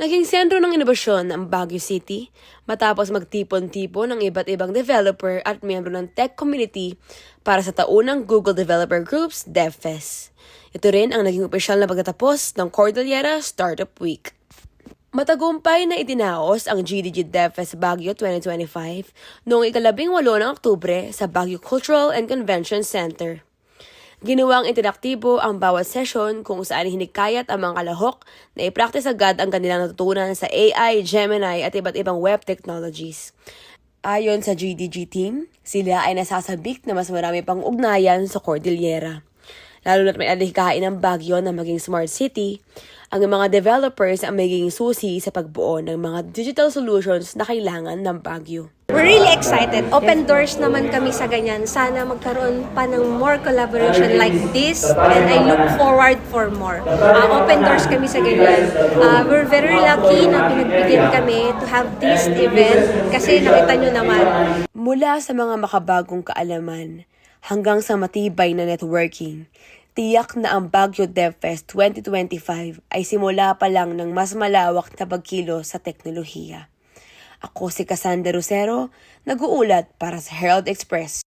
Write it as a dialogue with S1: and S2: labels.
S1: Naging sentro ng inobasyon ang Baguio City matapos magtipon-tipon ng iba't ibang developer at miyembro ng tech community para sa taunang Google Developer Group's DevFest. Ito rin ang naging opisyal na pagtatapos ng Cordillera Startup Week. Matagumpay na itinaos ang GDG DevFest Baguio 2025 noong ikalabing walo ng Oktubre sa Baguio Cultural and Convention Center. Ginawang interaktibo ang bawat session kung saan hinikayat ang mga kalahok na i-practice agad ang kanilang natutunan sa AI, Gemini at iba't ibang web technologies. Ayon sa GDG team, sila ay nasasabik na mas marami pang ugnayan sa Cordillera. Lalo na't may alihikain ng Baguio na maging smart city, ang mga developers ang magiging susi sa pagbuo ng mga digital solutions na kailangan ng Baguio.
S2: We're really excited. Open doors naman kami sa ganyan. Sana magkaroon pa ng more collaboration like this and I look forward for more. Uh, open doors kami sa ganyan. Uh, we're very lucky na pinagbigyan kami to have this event kasi nakita nyo naman.
S1: Mula sa mga makabagong kaalaman hanggang sa matibay na networking, tiyak na ang Baguio DevFest 2025 ay simula pa lang ng mas malawak na pagkilo sa teknolohiya. Ako si Cassandra Rosero, nag-uulat para sa Herald Express.